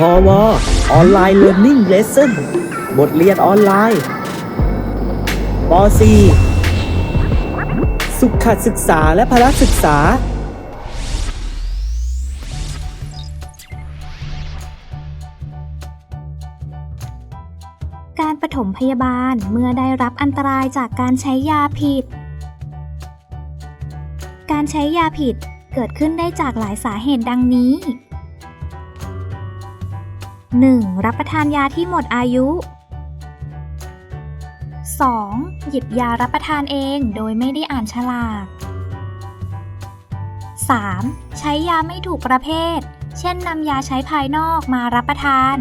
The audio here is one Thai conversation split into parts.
พอวออนไลน์เรียน i ิ่งเลสเซ่นบทเรียนออนไลน์ป .4 สุขศึกษาและพละศึกษา การปฐมพยาบาลเมื่อได้รับอันตรายจากการใช้ยาผิด การใช้ยาผิดเกิดขึ้นได้จากหลายสาเหตุดังนี้ 1. รับประทานยาที่หมดอายุ 2. หยิบยารับประทานเองโดยไม่ได้อ่านฉลาก 3. ใช้ยาไม่ถูกประเภท เช่นนำยาใช้ภายนอกมารับประทาน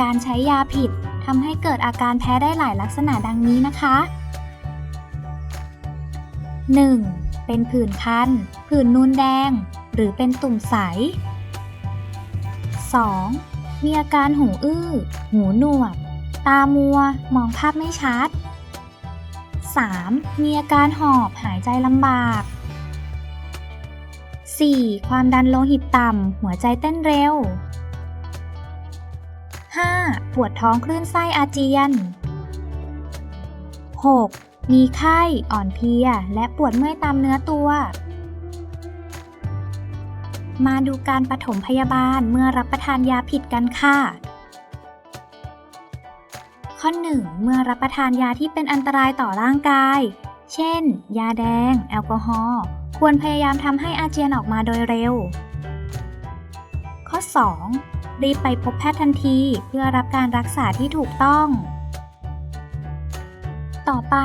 การใช้ยาผิดทำให้เกิดอาการแพ้ได้หลายลักษณะดังนี้นะคะ 1. เป็นผื่นคัน ผื่นนูนแดง หรือเป็นตุ่มใส 2. มีอาการหูอื้อ หูหนวก ตามัว มองภาพไม่ชัด 3. มีอาการหอบหายใจลำบาก 4. ความดันโลหิตต่ำ หัวใจเต้นเร็ว 5. ปวดท้องคลื่นไส้อาเจียน 6. มีไข้ อ่อนเพลีย และปวดเมื่อยตามเนื้อตัว มาดูการปฐมพยาบาลเมื่อรับประทานยาผิดกันค่ะ ข้อ 1 เมื่อรับประทานยาที่เป็นอันตรายต่อร่างกาย เช่น ยาแดง แอลกอฮอล์ ควรพยายามทำให้อาเจียนออกมาโดยเร็ว ข้อ 2 รีบไปพบแพทย์ทันทีเพื่อรับการรักษาที่ถูกต้อง ต่อไป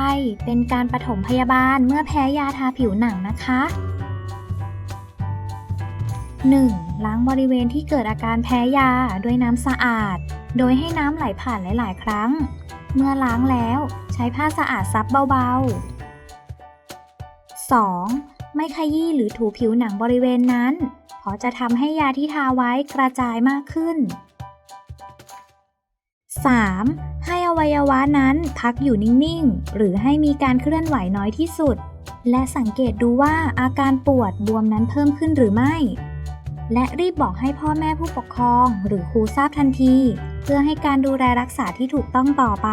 เป็นการปฐมพยาบาลเมื่อแพ้ยาทาผิวหนังนะคะ 1. ล้างบริเวณที่เกิดอาการแพ้ยาด้วยน้ำสะอาด โดยให้น้ำไหลผ่านหลาย ๆ ครั้ง เมื่อล้างแล้วใช้ผ้าสะอาดซับเบา ๆ 2. ไม่ขยี้หรือถูผิวหนังบริเวณนั้น เพราะจะทำให้ยาที่ทาไว้กระจายมากขึ้น 3. ให้อวัยวะนั้นพักอยู่นิ่ง ๆ หรือให้มีการเคลื่อนไหวน้อยที่สุด และสังเกตดูว่าอาการปวดบวมนั้นเพิ่มขึ้นหรือไม่ และรีบบอกให้พ่อแม่ผู้ปกครอง หรือครูทราบทันที เพื่อให้การดูแลรักษาที่ถูกต้องต่อไป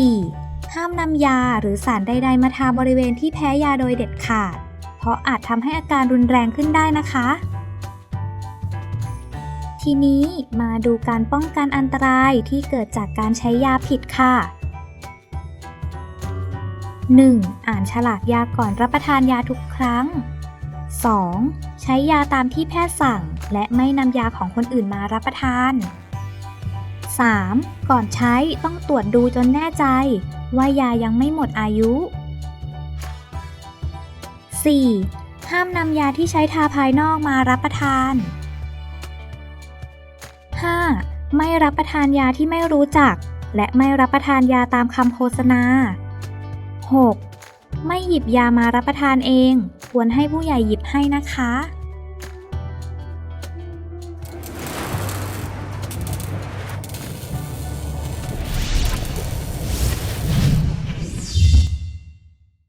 4. ห้ามนำยาหรือสารใด ๆ มาทาบริเวณที่แพ้ยาโดยเด็ดขาด เพราะอาจทำให้อาการรุนแรงขึ้นได้นะคะ ทีนี้มาดูการป้องกันอันตรายที่เกิดจากการใช้ยาผิดค่ะ 1. อ่านฉลากยาก่อนรับประทานยาทุกครั้ง 2. ใช้ยาตามที่แพทย์สั่ง และไม่นำยาของคนอื่นมารับประทาน 3. ก่อนใช้ต้องตรวจดูจนแน่ใจ ว่ายายังไม่หมดอายุ 4. ห้ามนำยาที่ใช้ทาภายนอกมารับประทาน 5. ไม่รับประทานยาที่ไม่รู้จัก และไม่รับประทานยาตามคำโฆษณา 6. ไม่หยิบยามารับประทานเอง ควรให้ผู้ใหญ่หยิบให้นะคะ